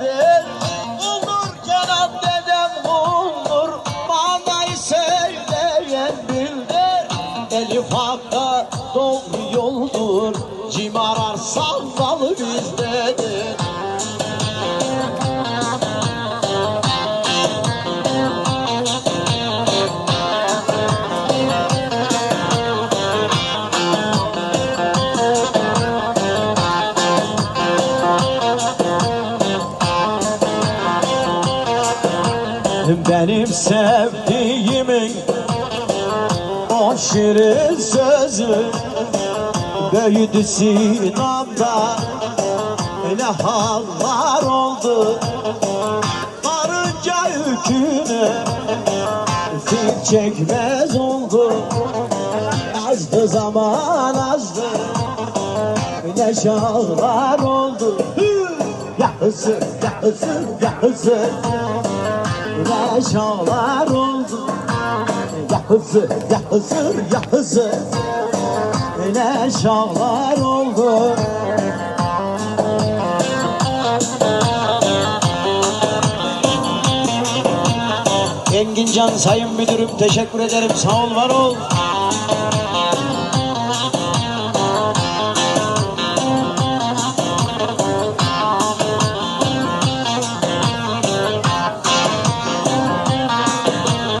bendir Buldur Cenab dedem buldur Manayı söyleyen bildir Elif Hakka doğru yoldur. Kim ararsan Benim sevdiğimin o şirin sözü Büyüdü Sinan'da. Ne hallar oldu. Varınca yükünü fil çekmez oldu. Azdı zaman azdı. Ne şahlar oldu! Ya hızır ya hızır ya hızır ne şahlar oldu. Ya hızır ya hızır ya hızır. Ne şahlar oldu. Engin Can Sayın Müdürüm teşekkür ederim. Sağ ol var ol